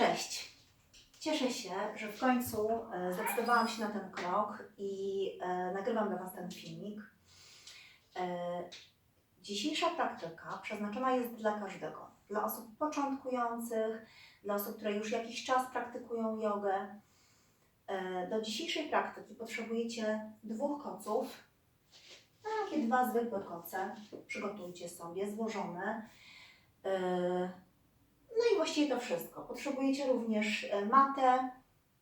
Cześć. Cieszę się, że w końcu e, zdecydowałam się na ten krok i e, nagrywam dla Was ten filmik. E, Dzisiejsza praktyka przeznaczona jest dla każdego. Dla osób początkujących, dla osób, które już jakiś czas praktykują jogę. Do dzisiejszej praktyki potrzebujecie dwóch koców, takie dwa zwykłe koce. Przygotujcie sobie, złożone. No i właściwie to wszystko. Potrzebujecie również e, matę,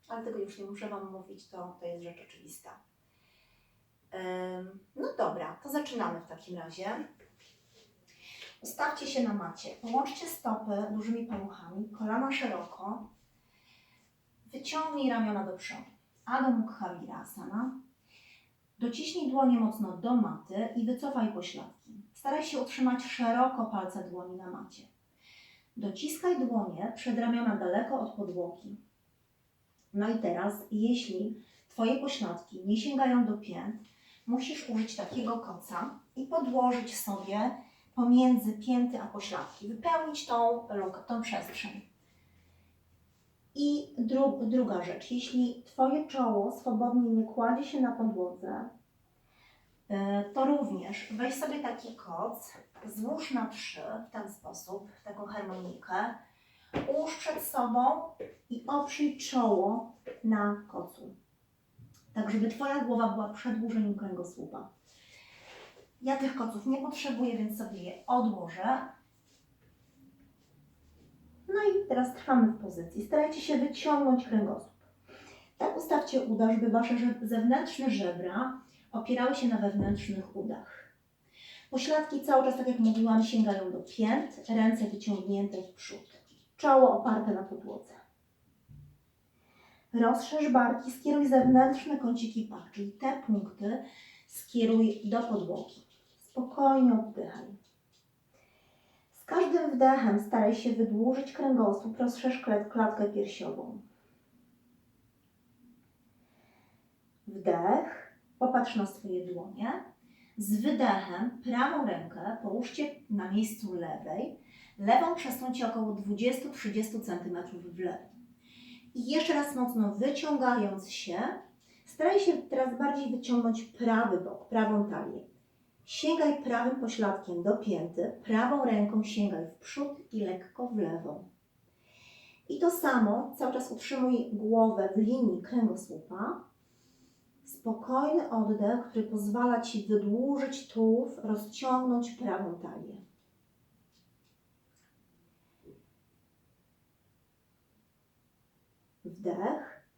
ale tego już nie muszę Wam mówić, to, to jest rzecz oczywista. No dobra, to zaczynamy w takim razie. Ustawcie się na macie. Połączcie stopy dużymi paluchami, kolana szeroko. Wyciągnij ramiona do przodu. Adho Mukha Virasana. Dociśnij dłonie mocno do maty i wycofaj pośladki. Staraj się utrzymać szeroko palce dłoni na macie. Dociskaj dłonie przed ramiona daleko od podłogi. No i teraz, jeśli Twoje pośladki nie sięgają do pięt, musisz użyć takiego koca i podłożyć sobie pomiędzy pięty a pośladki, wypełnić tą tą przestrzeń. I dru druga rzecz, jeśli Twoje czoło swobodnie nie kładzie się na podłodze, y, to również weź sobie taki koc, złóż na trzy w ten sposób, taką harmonikę, ułóż przed sobą i oprzyj czoło na kocu. Tak, żeby Twoja głowa była przedłużeniem kręgosłupa. Ja tych koców nie potrzebuję, więc sobie je odłożę. No i teraz trwamy w pozycji. Starajcie się wyciągnąć kręgosłup. Tak ustawcie uda, żeby Wasze zewnętrzne żebra opierały się na wewnętrznych udach. Pośladki cały czas, tak jak mówiłam, sięgają do pięt, ręce wyciągnięte w przód. Czoło oparte na podłodze. Rozszerz barki, skieruj zewnętrzne kąciki pach, czyli te punkty skieruj do podłogi. Spokojnie oddychaj. Z każdym wdechem staraj się wydłużyć kręgosłup, rozszerz klat- klatkę piersiową. Wdech, popatrz na swoje dłonie. Z wydechem prawą rękę połóżcie na miejscu lewej, lewą przesuńcie około 20-30 cm w lewo. I jeszcze raz mocno wyciągając się, staraj się teraz bardziej wyciągnąć prawy bok, prawą talię. Sięgaj prawym pośladkiem do pięty, prawą ręką sięgaj w przód i lekko w lewo. I to samo, cały czas utrzymuj głowę w linii kręgosłupa. Spokojny oddech, który pozwala Ci wydłużyć tułów, rozciągnąć prawą talię. Wdech.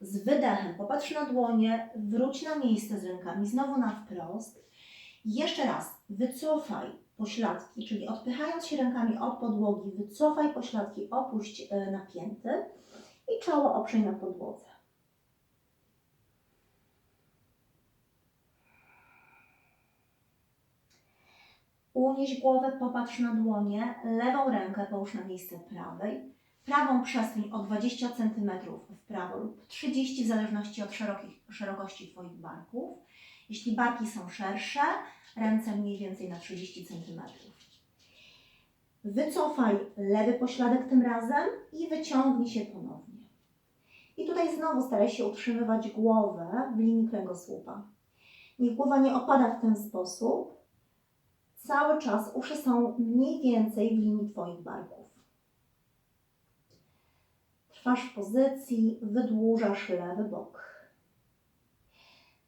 Z wydechem popatrz na dłonie, wróć na miejsce z rękami, znowu na wprost. Jeszcze raz, wycofaj pośladki, czyli odpychając się rękami od podłogi, wycofaj pośladki, opuść e, napięty i czoło oprzyj na podłodze. Unieś głowę, popatrz na dłonie, lewą rękę połóż na miejsce prawej, prawą przesuń o 20 cm w prawo lub 30 w zależności od szerokich, szerokości Twoich barków. Jeśli barki są szersze, ręce mniej więcej na 30 cm. Wycofaj lewy pośladek tym razem i wyciągnij się ponownie. I tutaj znowu staraj się utrzymywać głowę w linii kręgosłupa. Niech głowa nie opada w ten sposób. Cały czas uszy są mniej więcej w linii Twoich barków. Trwasz w pozycji, wydłużasz lewy bok.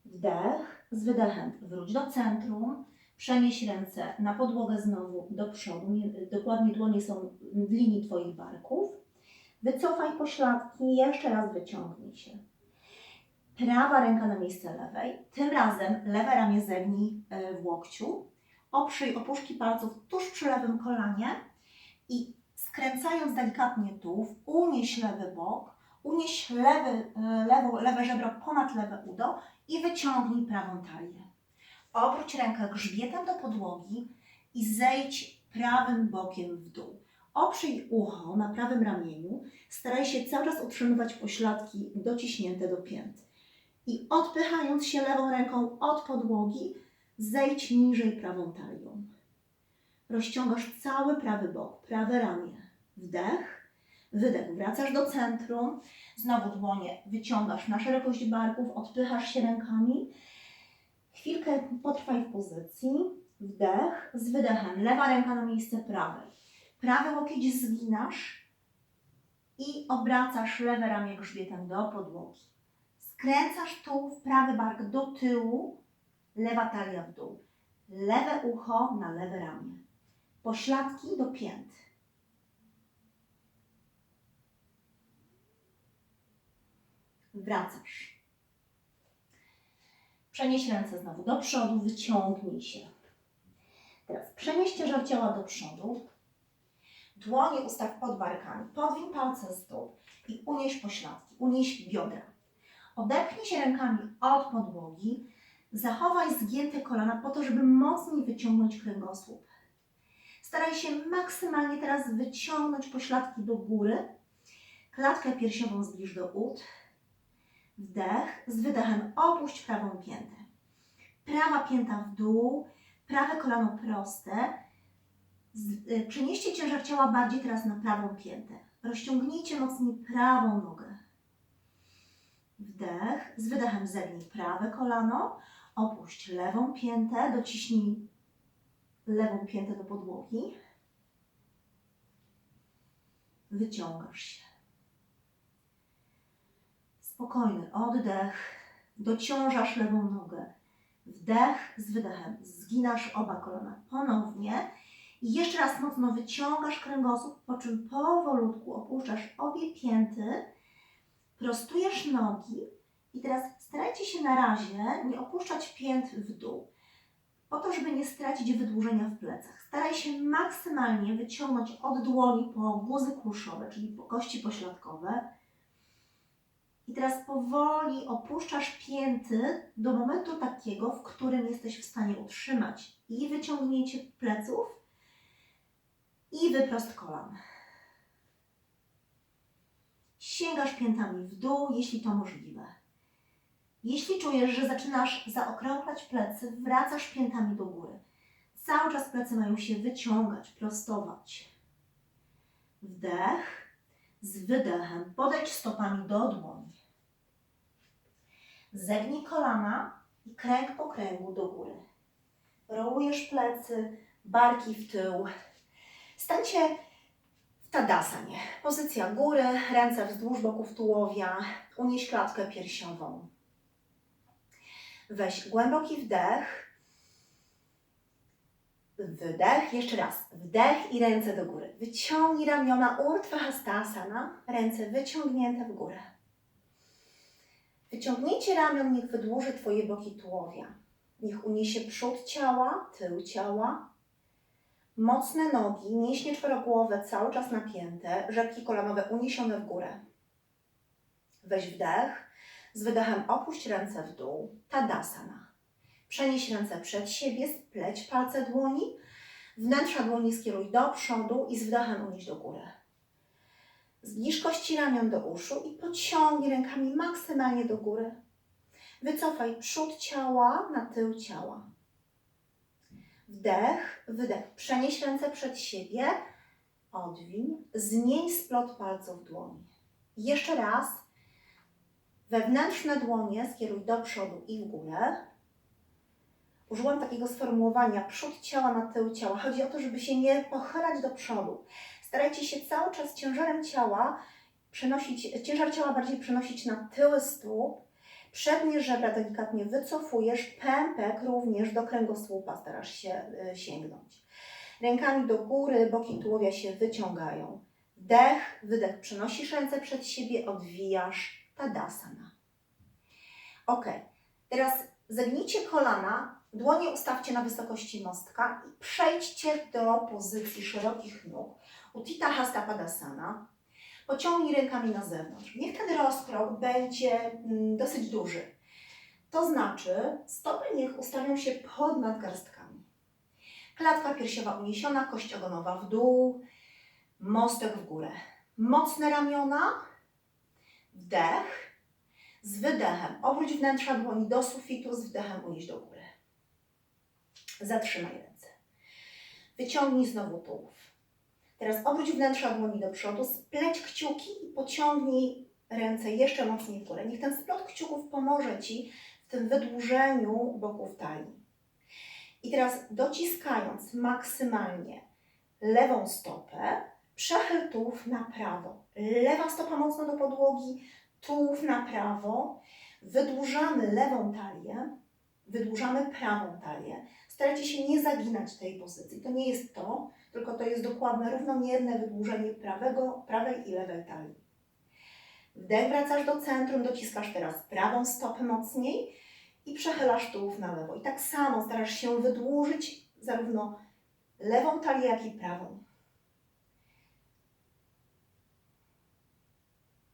Wdech, z wydechem wróć do centrum, przenieś ręce na podłogę znowu do przodu, nie, dokładnie dłonie są w linii Twoich barków. Wycofaj pośladki, jeszcze raz wyciągnij się. Prawa ręka na miejsce lewej, tym razem lewe ramię zegnij e, w łokciu, oprzyj opuszki palców tuż przy lewym kolanie i skręcając delikatnie tułów, unieś lewy bok, unieś lewy, e, lewo, lewe żebro ponad lewe udo i wyciągnij prawą talię. Obróć rękę grzbietem do podłogi i zejdź prawym bokiem w dół. Oprzyj ucho na prawym ramieniu, staraj się cały czas utrzymywać pośladki dociśnięte do pięt. I odpychając się lewą ręką od podłogi, zejdź niżej prawą talią. Rozciągasz cały prawy bok, prawe ramię. Wdech. Wydech, wracasz do centrum. Znowu dłonie wyciągasz na szerokość barków, odpychasz się rękami. Chwilkę potrwaj w pozycji. Wdech z wydechem. Lewa ręka na miejsce prawej. Prawy łokieć zginasz i obracasz lewe ramię grzbietem do podłogi. Skręcasz tułów, prawy bark do tyłu, lewa talia w dół. Lewe ucho na lewe ramię. Pośladki do pięt. Wracasz. Przenieś ręce znowu do przodu, wyciągnij się. Teraz przenieś ciężar ciała do przodu. Dłonie ustaw pod barkami. Podwiń palce dół i unieś pośladki, unieś biodra. Odepnij się rękami od podłogi. Zachowaj zgięte kolana po to, żeby mocniej wyciągnąć kręgosłup. Staraj się maksymalnie teraz wyciągnąć pośladki do góry. Klatkę piersiową zbliż do ud. Wdech, z wydechem opuść prawą piętę. Prawa pięta w dół, prawe kolano proste. Y, przenieście ciężar ciała bardziej teraz na prawą piętę. Rozciągnijcie mocniej prawą nogę. Wdech, z wydechem zegnij prawe kolano, opuść lewą piętę, dociśnij lewą piętę do podłogi. Wyciągasz się. Spokojny oddech, dociążasz lewą nogę. Wdech z wydechem, zginasz oba kolana ponownie i jeszcze raz mocno wyciągasz kręgosłup, po czym powolutku opuszczasz obie pięty, prostujesz nogi i teraz starajcie się na razie nie opuszczać pięt w dół, po to, żeby nie stracić wydłużenia w plecach. Staraj się maksymalnie wyciągnąć od dłoni po guzy kulszowe, czyli po kości pośladkowe. I teraz powoli opuszczasz pięty do momentu takiego, w którym jesteś w stanie utrzymać i wyciągnięcie pleców, i wyprost kolan. Sięgasz piętami w dół, jeśli to możliwe. Jeśli czujesz, że zaczynasz zaokrąglać plecy, wracasz piętami do góry. Cały czas plecy mają się wyciągać, prostować. Wdech, z wydechem podejdź stopami do dłoni. Zegnij kolana i kręg po kręgu do góry. Rołujesz plecy, barki w tył. Stańcie w tadasanie. Pozycja góry, ręce wzdłuż boków tułowia. Unieś klatkę piersiową. Weź głęboki wdech. Wydech, jeszcze raz. Wdech i ręce do góry. Wyciągnij ramiona Urdhva Hastasana. Ręce wyciągnięte w górę. Wyciągnięcie ramion niech wydłuży Twoje boki tułowia. Niech uniesie przód ciała, tył ciała. Mocne nogi, mięśnie czworogłowe cały czas napięte, rzepki kolanowe uniesione w górę. Weź wdech. Z wydechem opuść ręce w dół. Tadasana. Przenieś ręce przed siebie, spleć palce dłoni. Wnętrza dłoni skieruj do przodu i z wdechem unieś do góry. Zbliż kości ramion do uszu i pociągnij rękami maksymalnie do góry. Wycofaj przód ciała na tył ciała. Wdech, wydech. Przenieś ręce przed siebie. Odwiń. Zmień splot palców dłoni. Jeszcze raz. Wewnętrzne dłonie skieruj do przodu i w górę. Użyłam takiego sformułowania przód ciała na tył ciała. Chodzi o to, żeby się nie pochylać do przodu. Starajcie się cały czas ciężarem ciała przenosić, ciężar ciała bardziej przenosić na tyły stóp. Przednie żebra delikatnie wycofujesz, pępek również do kręgosłupa starasz się y, sięgnąć. Rękami do góry, boki tułowia się wyciągają. Wdech, wydech, przenosisz ręce przed siebie, odwijasz, tadasana. Ok, teraz zegnijcie kolana, dłonie ustawcie na wysokości mostka i przejdźcie do pozycji szerokich nóg. Utthita Hasta Padasana. Pociągnij rękami na zewnątrz. Niech ten rozkrok będzie mm, dosyć duży. To znaczy, stopy niech ustawią się pod nadgarstkami. Klatka piersiowa uniesiona, kość ogonowa w dół, mostek w górę. Mocne ramiona, wdech, z wydechem obróć wnętrza dłoni do sufitu, z wdechem unieś do góry. Zatrzymaj ręce. Wyciągnij znowu tułów. Teraz obróć wnętrza dłoni do przodu, spleć kciuki i pociągnij ręce jeszcze mocniej w górę. Niech ten splot kciuków pomoże Ci w tym wydłużeniu boków talii. I teraz dociskając maksymalnie lewą stopę, przechyl tułów na prawo. Lewa stopa mocno do podłogi, tułów na prawo. Wydłużamy lewą talię, wydłużamy prawą talię. Starajcie się nie zaginać tej pozycji. To nie jest to, tylko to jest dokładne, równomierne wydłużenie prawego, prawej i lewej talii. Wdech, wracasz do centrum, dociskasz teraz prawą stopę mocniej i przechylasz tułów na lewo. I tak samo starasz się wydłużyć zarówno lewą talię, jak i prawą.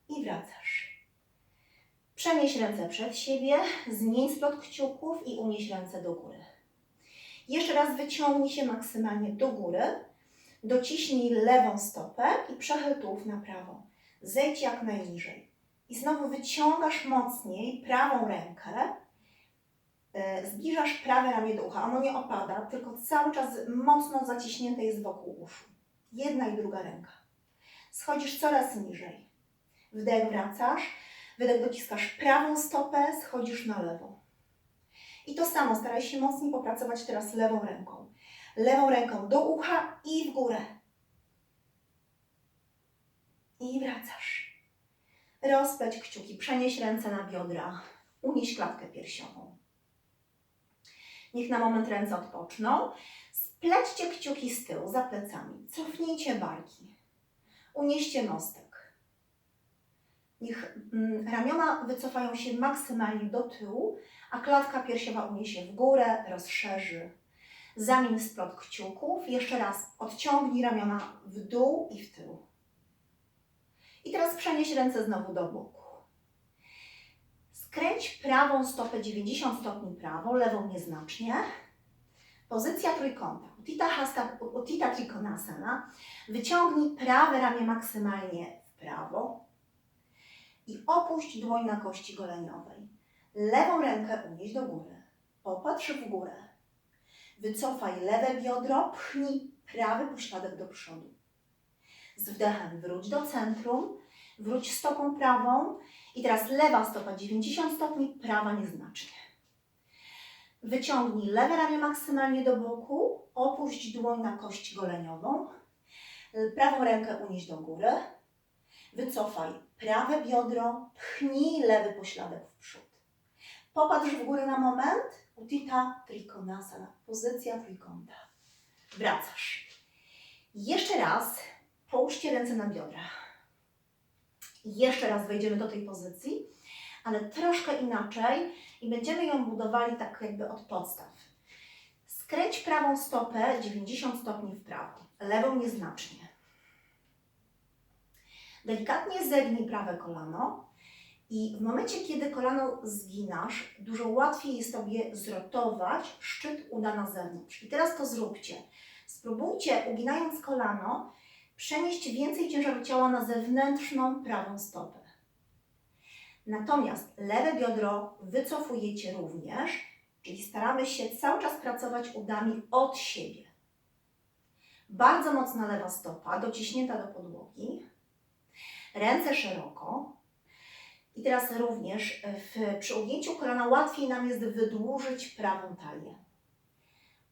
I wracasz. Przenieś ręce przed siebie, zmień splot kciuków i unieś ręce do góry. Jeszcze raz wyciągnij się maksymalnie do góry, dociśnij lewą stopę i przechyl tułów na prawą. Zejdź jak najniżej. I znowu wyciągasz mocniej prawą rękę, e, zbliżasz prawe ramię do ucha. Ono nie opada, tylko cały czas mocno zaciśnięte jest wokół uszu. Jedna i druga ręka. Schodzisz coraz niżej. Wdech wracasz, wydech dociskasz prawą stopę, schodzisz na lewą. I to samo, staraj się mocniej popracować teraz lewą ręką. Lewą ręką do ucha i w górę. I wracasz. Rozpleć kciuki, przenieś ręce na biodra, unieś klatkę piersiową. Niech na moment ręce odpoczną. Splećcie kciuki z tyłu, za plecami. Cofnijcie barki. Unieście mostek. Niech mm, ramiona wycofają się maksymalnie do tyłu, a klatka piersiowa uniesie w górę, rozszerzy. Zamień splot kciuków. Jeszcze raz odciągnij ramiona w dół i w tył. I teraz przenieś ręce znowu do boku. Skręć prawą stopę 90 stopni prawo, lewą nieznacznie. Pozycja trójkąta. Utthita, hasta, utthita trikonasana. Wyciągnij prawe ramię maksymalnie w prawo i opuść dłoń na kości goleniowej. Lewą rękę unieś do góry. Popatrz w górę. Wycofaj lewe biodro, pchnij prawy pośladek do przodu. Z wdechem wróć do centrum, wróć stopą prawą i teraz lewa stopa 90 stopni, prawa nieznacznie. Wyciągnij lewe ramię maksymalnie do boku, opuść dłoń na kość goleniową, prawą rękę unieś do góry, wycofaj prawe biodro, pchnij lewy pośladek w przód. Popatrz w górę na moment, Utthita Trikonasana, pozycja trójkąta. Wracasz. Jeszcze raz połóżcie ręce na biodra. Jeszcze raz wejdziemy do tej pozycji, ale troszkę inaczej i będziemy ją budowali tak jakby od podstaw. Skręć prawą stopę 90 stopni w prawo, lewą nieznacznie. Delikatnie zegnij prawe kolano i w momencie, kiedy kolano zginasz, dużo łatwiej jest Tobie zrotować szczyt uda na zewnątrz. I teraz to zróbcie. Spróbujcie, uginając kolano, przenieść więcej ciężaru ciała na zewnętrzną prawą stopę. Natomiast lewe biodro wycofujecie również, czyli staramy się cały czas pracować udami od siebie. Bardzo mocna lewa stopa, dociśnięta do podłogi, ręce szeroko. I teraz również w, przy ugnięciu kolana łatwiej nam jest wydłużyć prawą talię.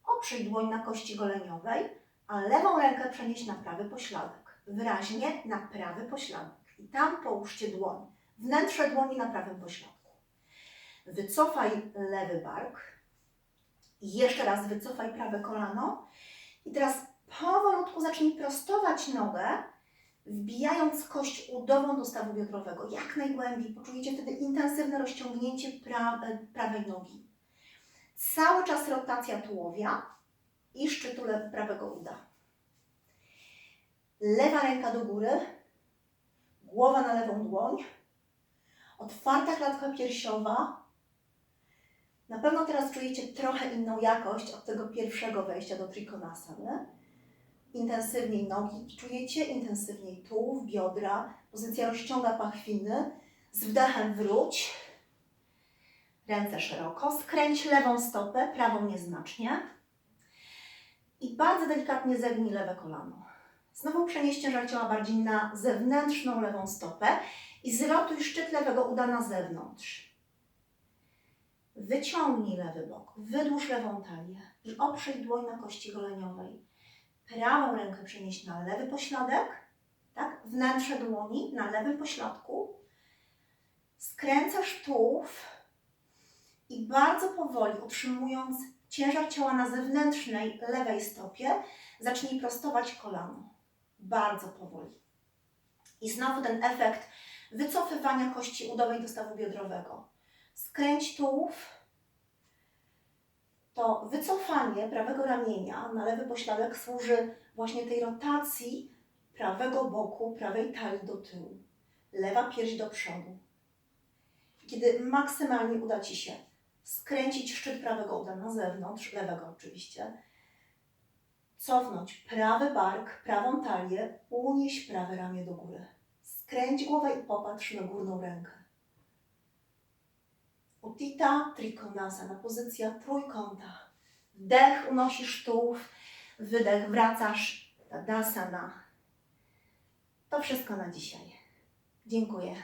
Oprzyj dłoń na kości goleniowej, a lewą rękę przenieść na prawy pośladek. Wyraźnie na prawy pośladek. I tam połóżcie dłoń. Wnętrze dłoni na prawym pośladku. Wycofaj lewy bark. I jeszcze raz wycofaj prawe kolano. I teraz powolutku zacznij prostować nogę, wbijając kość udową do stawu biodrowego. Jak najgłębiej. Poczujecie wtedy intensywne rozciągnięcie pra prawej nogi. Cały czas rotacja tułowia i szczytu prawego uda. Lewa ręka do góry, głowa na lewą dłoń, otwarta klatka piersiowa. Na pewno teraz czujecie trochę inną jakość od tego pierwszego wejścia do trikonasany. Intensywniej nogi czujecie, intensywniej tułów, biodra. Pozycja rozciąga pachwiny. Z wdechem wróć. Ręce szeroko. Skręć lewą stopę, prawą nieznacznie. I bardzo delikatnie zegnij lewe kolano. Znowu przenieś ciężar ciała bardziej na zewnętrzną lewą stopę i zrotuj szczyt lewego uda na zewnątrz. Wyciągnij lewy bok, wydłuż lewą talię i oprzyj dłoń na kości goleniowej. Prawą rękę przenieś na lewy pośladek, tak? Wnętrze dłoni na lewym pośladku. Skręcasz tułów i bardzo powoli, utrzymując ciężar ciała na zewnętrznej lewej stopie, zacznij prostować kolano. Bardzo powoli. I znowu ten efekt wycofywania kości udowej do stawu biodrowego. Skręć tułów. To wycofanie prawego ramienia na lewy pośladek służy właśnie tej rotacji prawego boku, prawej talii do tyłu. Lewa pierś do przodu. Kiedy maksymalnie uda Ci się skręcić szczyt prawego uda na zewnątrz, lewego oczywiście, cofnąć prawy bark, prawą talię, unieś prawe ramię do góry. Skręć głowę i popatrz na górną rękę. Utita Trikonasana, pozycja trójkąta. Wdech, unosisz tułów, wydech, wracasz, Tadasana. To wszystko na dzisiaj. Dziękuję.